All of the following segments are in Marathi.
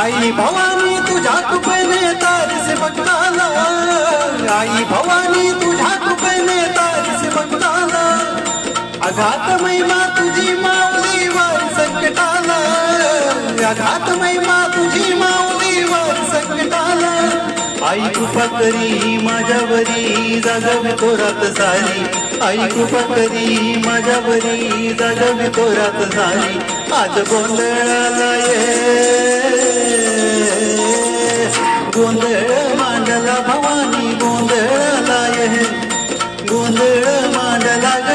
आई भवानी तुझ्या कृपेने तारस भक्ताला आई भवानी अघात महिमा तुझी माऊली वर संकटाला. अघात महिमा तुझी माऊली वर संकटाला. आई कृपा करी माझ्यावरी जागवी थोरात सारी आई कृपा करी माझ्यावरी जागवी थोरात सारी आज गोंधळाला ये. गोंधळ मांडला भवानी गोंधळाला ये. गोंधळ मांडला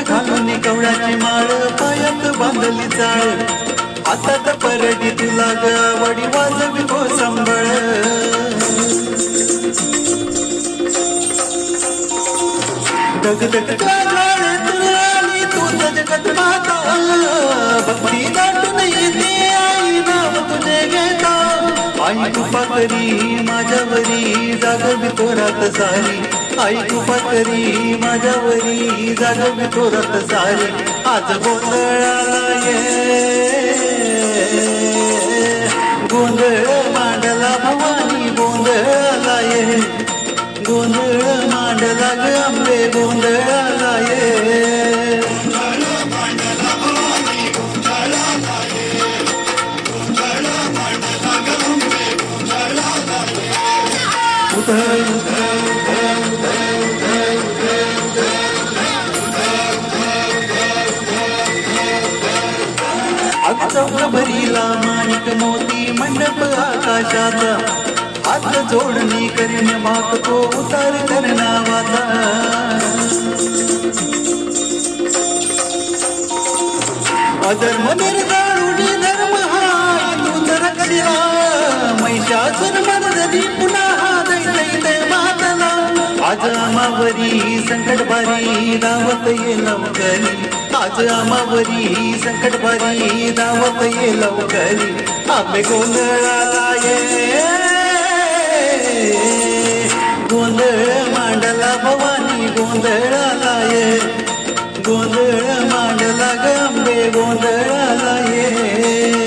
घालून कवड्याची माळ पायात बांधली आता तर परडी तुला गवडी वाजवी हो संबळ डग तुला तू जगत माता. भक्ती दाटून येते आई नाव तुझे घेता. आई कृपा करी माझ्यावरी जागवी तोरात सारी आई कृपा माझ्यावरी माझ्यावरी मी थोरत सारी. आज गोंधळाला ये गोंधळ मांडला भवानी गोंधळाला ये गोंधळ मांडला ग आंबे गोंधळाला ये उधळ अगचौक भरीला माणिक मोती मंडप आकाशाचा. हात जोडणी करीन मागतो उतार करणावाचा अधर्म निर्धारुणी धर्म हा तर रक्षिला आमच्या मनजरी पुन्हा देवातला आज आमावरी दावत ये लवकरी. आज संकट संकटबारी दावत ये लवकरी. आपे गोंधळाला ये. गोंधळ मांडला भवानी गोंधळाला ये. गोंधळ मांडला गंबे गोंधळाला ये.